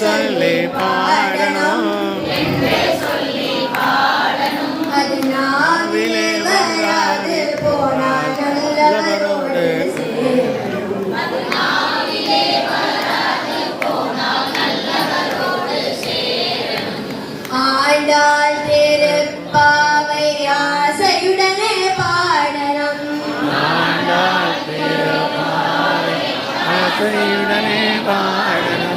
சொல்லி பாடணும். அது நாவிலே வராது போனாலும் நல்லவரோடு பாடணும் ஆசையுடனே பாடணும்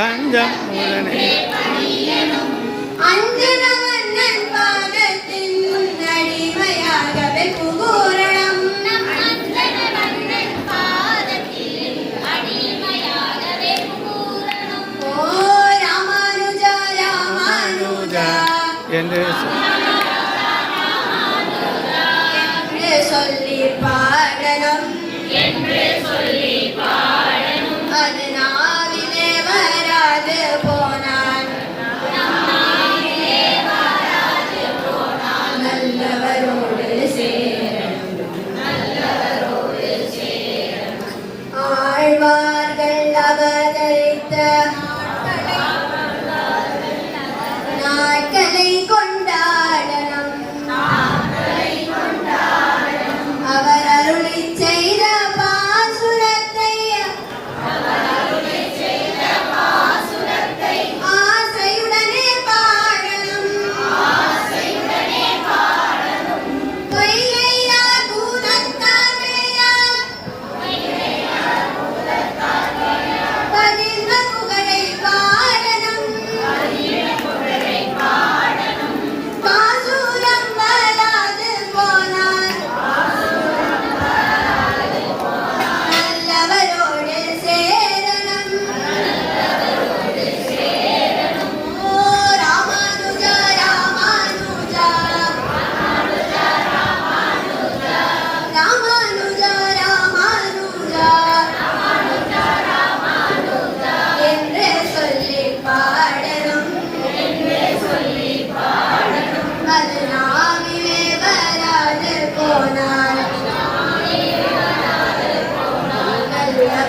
தஞ்சம் உடனே என்று சொல்லி பாடணும் என்று சொல்லி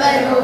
Salvador.